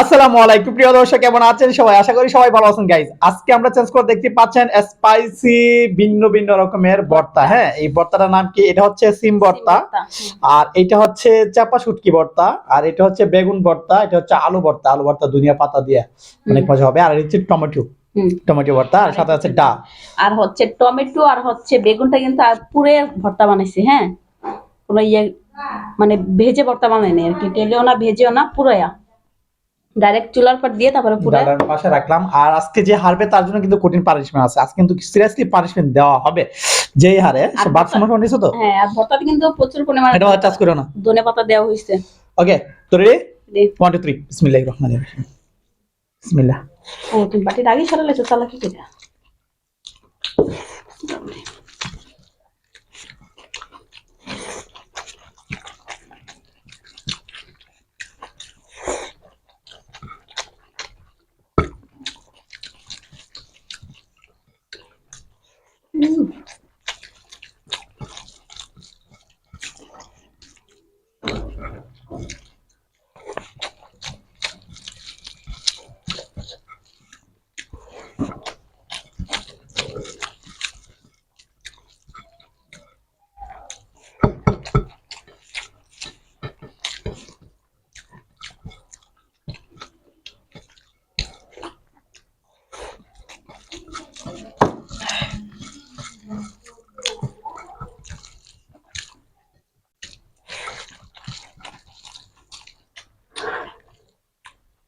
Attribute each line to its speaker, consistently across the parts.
Speaker 1: আসসালামু আলাইকুম প্রিয় দর্শক কেমন আছেন? সবাই আশা করি সবাই ভালো আছেন গাইজ আজকে আমরা চেঞ্জ করে দেখতে পাচ্ছেন স্পাইসি ভিন্ন ভিন্ন রকমের ভর্তা। হ্যাঁ এই ভর্তাটার নাম কি? এটা হচ্ছে সিম ভর্তা। আর এটা হচ্ছে চাপা শুটকি ভর্তা আর এটা হচ্ছে বেগুন ভর্তা এটা হচ্ছে আলু ভর্তা। আলু ভর্তা দুনিয়া পাতা দিয়ে অনেক মজা হবে। আর হচ্ছে টমেটো টমেটো ভর্তা আর সাথে আছে ডাল।
Speaker 2: আর হচ্ছে টমেটো আর হচ্ছে বেগুনটা কিন্তু আর পুরে ভর্তা বানাইছে হ্যাঁ? কোনো ইয়ে মানে ভেজে ভর্তা বানায়নি আর কি। তেলেও না ভেজেও না পুরোয়া ডাইরেক্ট চুলার পর দিয়ে তারপরে পুরো
Speaker 1: ডালের পাশে রাখলাম। আর আজকে যে হারবে তার জন্য কিন্তু কঠিন পানিশমেন্ট আছে। আজকে কিন্তু সিরিয়াসলি পানিশমেন্ট দেওয়া হবে। যেই হারে বাদ সমস্যা নিছো তো?
Speaker 2: হ্যাঁ আর ভর্তাতে কিন্তু প্রচুর পরিমাণে
Speaker 1: এটা টাচ করো না।
Speaker 2: ধনে পাতা দেওয়া হয়েছে
Speaker 1: ওকে তো রেডি
Speaker 2: রে।
Speaker 1: ওয়ান টু থ্রি বিসমিল্লাহির রহমানির রহিম। বিসমিল্লাহ।
Speaker 2: ও তুমি বাটির আগে সরালে তো তাহলে কি করে?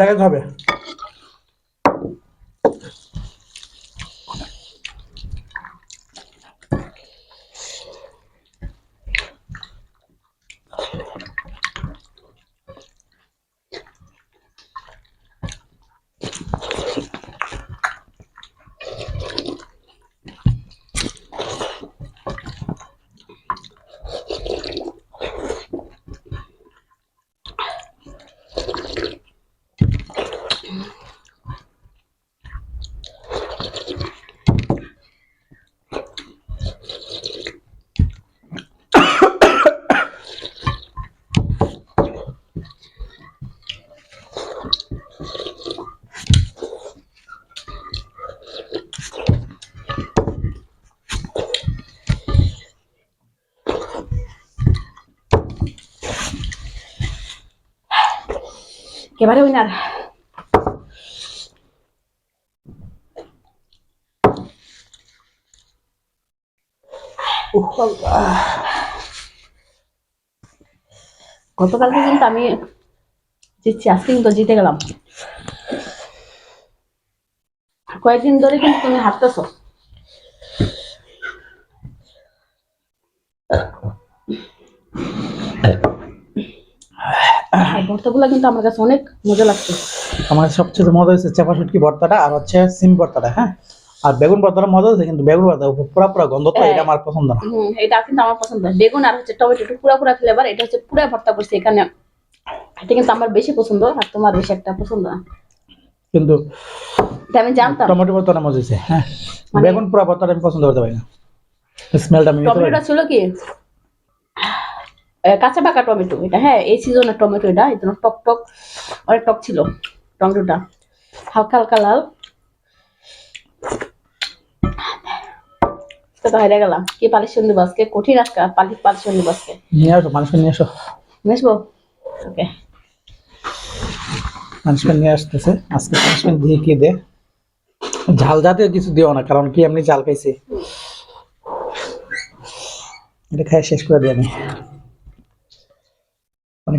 Speaker 1: লাগাতে হবে।
Speaker 2: একেবারে উইনার। গতকালকে কিন্তু আমি জিতছি, আজকে কিন্তু জিতে গেলাম। কয়েকদিন ধরে কিন্তু তুমি হারতেছো। ভর্তাগুলো কিন্তু আমার কাছে অনেক মজা লাগছে।
Speaker 1: আমার সবচেয়ে মজা হয়েছে চাপা শুটকি ভর্তাটা আর হচ্ছে সিম ভর্তাটা হ্যাঁ? আর বেগুন ভর্তাটা মজা হয়েছে কিন্তু বেগুন ভর্তা পুরা পুরা গন্ধ তো এটা আমার পছন্দ না।
Speaker 2: হুম এটা কিন্তু আমার পছন্দ। বেগুন আর হচ্ছে টমেটো একটু পুরা পুরা ফ্লেভার এটা হচ্ছে পুরা ভর্তা করছে এখানে। এটা কিন্তু আমার বেশি পছন্দ আর তোমার বেশি একটা পছন্দ না।
Speaker 1: কিন্তু
Speaker 2: আমি জানতাম।
Speaker 1: টমেটো ভর্তাটা মজা হয়েছে হ্যাঁ?
Speaker 2: মানে-
Speaker 1: বেগুন পুরা ভর্তাটা আমি পছন্দ করতে পারি না। স্মেলটা আমি
Speaker 2: টমেটোটা ছিল কি? কাঁচা পাকা টমেটো এটা হ্যাঁ এই সিজনের টমেটো এটা এই জন্য টক টক অনেক টক ছিল টমেটোটা। হালকা হালকা লাল। তো হেরে গেলাম কি কঠিন আজকে
Speaker 1: নিয়ে আসো নিয়ে আসো।
Speaker 2: বুঝব ওকে।
Speaker 1: মানুষকে নিয়ে আসতেছে আজকে দিয়ে কি দে? ঝাল জাতীয় কিছু দিও না কারণ কি এমনি ঝাল খাইছি। এটা খাই শেষ করে দিই আমি।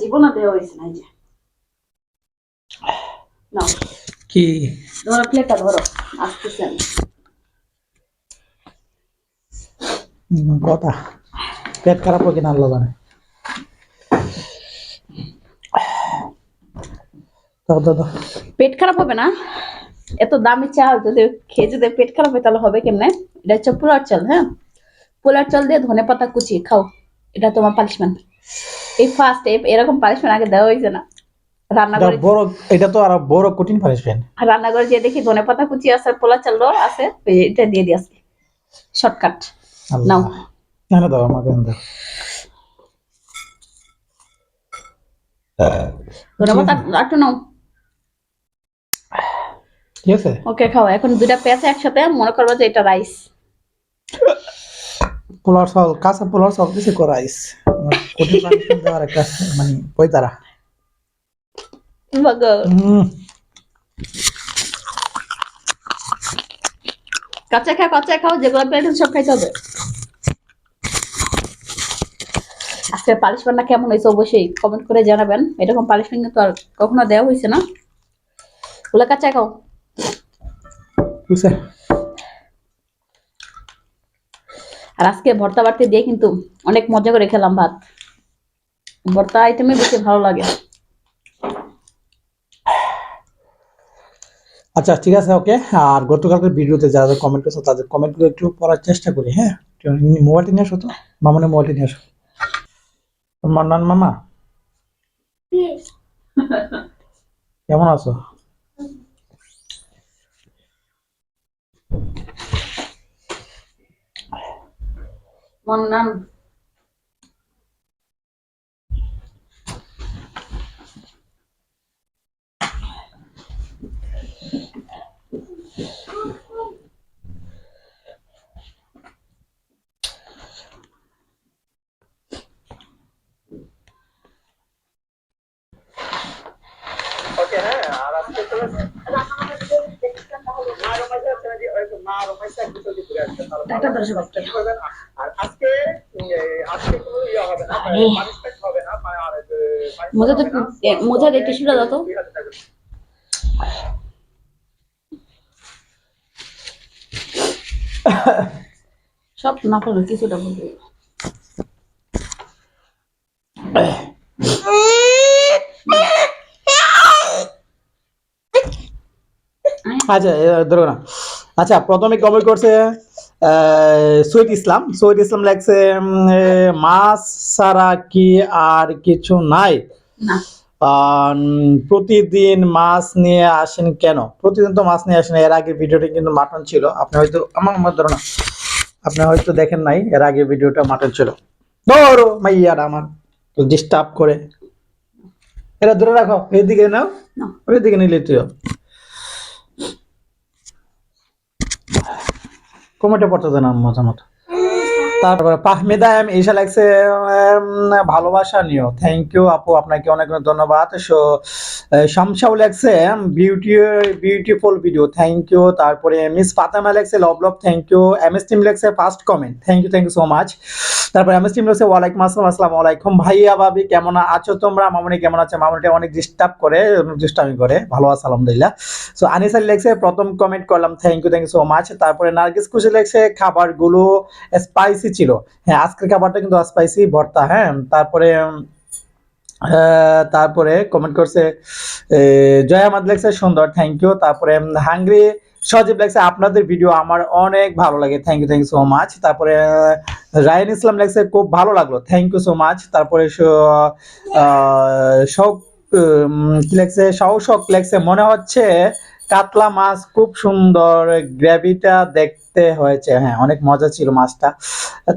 Speaker 2: জীবনে দেওয়া হয়েছে না যে। নাও।
Speaker 1: কি?
Speaker 2: ধরো প্লেটটা ধরো আসতেছে আমি।
Speaker 1: কথা। পেট খারাপ কিনা আল্লাহ জানে।
Speaker 2: পেট খারাপ হবে না? এত দামি চাল যদি খেয়ে যদি পেট খারাপ হয় তাহলে হবে কেমনে? এটা হচ্ছে পোলার চাল হ্যাঁ? পোলার চাল দিয়ে ধনে পাতা কুচি খাও। এটা তোমার পানিশমেন্ট এই ফার্স্ট এরকম পানিশমেন্ট আগে দেওয়া হয়েছে না। রান্নাঘরে
Speaker 1: বড় এটা তো আর বড় কঠিন পানিশমেন্ট
Speaker 2: রান্নাঘরে যে দেখি ধনে পাতা কুচি আছে পোলার চাল আছে এটা দিয়ে দিয়ে শর্টকাট নাও।
Speaker 1: কেন দাও আমাকে দাও।
Speaker 2: ধনে পাতা একটু নাও।
Speaker 1: ঠিক আছে।
Speaker 2: ওকে খাও। এখন দুইটা পেঁয়াজ একসাথে মনে করব যে এটা রাইস
Speaker 1: পোলার চাল কাঁচা পোলার চাল কিছু করাইস কঠিন পানিশমেন্ট দেওয়ার একটা মানে পয়তারা। হুম
Speaker 2: কাঁচা খাও কাঁচা খাও যেগুলো পেয়েছেন সব খাইতে হবে। আজকে পালিশমেন্টটা কেমন হয়েছে অবশ্যই কমেন্ট করে জানাবেন। এরকম পালিশমেন্ট কিন্তু আর কখনো দেওয়া হয়েছে না। ওগুলো কাঁচা খাও।
Speaker 1: ঠিক আছে
Speaker 2: আর আজকে ভর্তা বাড়তে দিয়ে কিন্তু অনেক মজা করে খেলাম ভাত। ভর্তা আইটেমে বেশি ভালো লাগে।
Speaker 1: আচ্ছা ঠিক আছে ওকে। আর গতকালকের ভিডিওতে যারা কমেন্ট করেছ তাদের কমেন্টগুলো একটু পড়ার চেষ্টা করি হ্যাঁ? মোবাইলটি নিয়ে আসো তো? মামনের মোবাইলটা নিয়ে আসো। তোমার নান মামা কেমন আছো?
Speaker 2: মন নাম।
Speaker 1: ওকে হ্যাঁ আর আজকে তো
Speaker 2: ডাটা দর্শক মজা তো এ, মজা দিয়ে দাও তো। সব না পারল কিছুটা বলতে
Speaker 1: আচ্ছা ধরো না। আচ্ছা প্রথমে কমেন্ট করছে সৈয়দ ইসলাম। সৈয়দ ইসলাম এ, মাছ ছাড়া কি আর কিছু নাই? প্রতিদিন মাছ নিয়ে আসেন কেন? প্রতিদিন তো মাছ নিয়ে আসেন এর আগে ভিডিওটা কিন্তু মাটন ছিল। আপনি হয়তো আমার আমার ধরো না আপনি হয়তো দেখেন নাই এর আগে ভিডিওটা মাটন ছিল। ধরো মাইয়ার আমার ডিস্টার্ব করে। এটা ধরে রাখো এদিকে নাও
Speaker 2: না।
Speaker 1: ওইদিকে নিলে তুইও। কমেন্টে পড়তে দেন মজা মতো তারপরে পাহমেদা এম ঈশা লাগছে ভালোবাসা নিও থ্যাংক ইউ আপু, আপনাকে অনেক অনেক ধন্যবাদ। সো শামসাও লাগছে beauty beautiful video thank you তারপরে মিস ফাতেমা লাগছে love love thank you M S team লাগছে first comment thank you thank you so much তারপরে এম এস টিম লাগছে, ওয়ালাইকুম আসসালাম, আসসালামু আলাইকুম। ভাইয়া, ভাবি, কেমন আছো তোমরা? মামনি কেমন আছে? মামনিটা অনেক ডিস্টার্ব করে ডিস্টার্বিং করে। ভালো আছে, আলহামদুলিল্লাহ। সো আনিসাল লেগছে, প্রথম কমেন্ট করলাম thank you thank you so much তারপরে নার্গিস খুশি লেগছে, খাবারগুলো স্পাইসি ছিল। হ্যাঁ আজকের খাবারটা কিন্তু স্পাইসি ভর্তা হ্যাঁ। তারপরে তারপরে কমেন্ট করছে জয় আমাদ লেগছে সুন্দর থ্যাংক ইউ তারপরে হাঙ্গ্রি সজীব লেগছে আপনাদের ভিডিও আমার অনেক ভালো লাগে thank you thank you so much তারপরে রায়ন ইসলাম লেগছে খুব ভালো লাগল থ্যাংক ইউ সো মাচ তারপরে উম, কি লেগছে শৌশক লেগছে মনে হচ্ছে কাতলা মাছ খুব সুন্দর, গ্রেভিটা দেখতে হয়েছে। হ্যাঁ অনেক মজা ছিল মাছটা।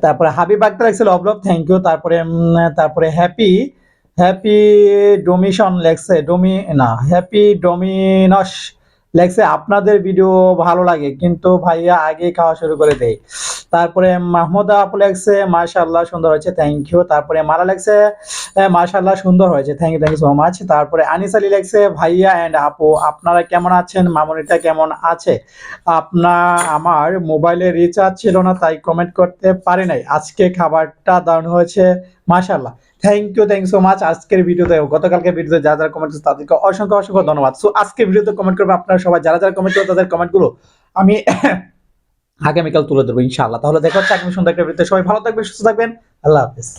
Speaker 1: তারপরে হাবিব আক্তার লাগছিল অবলব থ্যাংক ইউ তারপরে তারপরে হ্যাপি হ্যাপি ডোমিশন লেখছে ডোমি না হ্যাপি ডোমিনস লেখছে। আপনাদের ভিডিও ভালো লাগে, কিন্তু ভাইয়া আগে খাওয়া শুরু করে দেয়। তারপরে মাহমুদা আপু লেখছে, মাশাআল্লাহ সুন্দর হয়েছে থ্যাংক ইউ তারপরে মালা লেখছে মাশাআল্লাহ সুন্দর হয়েছে thank you thank you so much তারপরে আনিস আলী লেখছে, ভাইয়া অ্যান্ড আপু, আপনারা কেমন আছেন? মামুনিটা কেমন আছে? আপনার আমার মোবাইলে রিচার্জ ছিল না, তাই কমেন্ট করতে পারি নাই। আজকে খাবারটা দারুণ হয়েছে, মাশাআল্লাহ। Thank you thank so much আজকের ভিডিওতে, গতকালকে ভিডিওতে যারা যারা কমেন্ট করছে, তাদেরকে অসংখ্য অসংখ্য ধন্যবাদ। সো আজকে ভিডিওতে কমেন্ট করবে আপনারা সবাই। যারা যারা কমেন্ট করবে তাদের কমেন্টগুলো আমি আগামীকাল তুলে ধরবো ইনশাআল্লাহ। তাহলে দেখা হচ্ছে আগামী সন্ধ্যা সবাই ভালো থাকবে সুস্থ থাকবেন। আল্লাহ হাফেজ।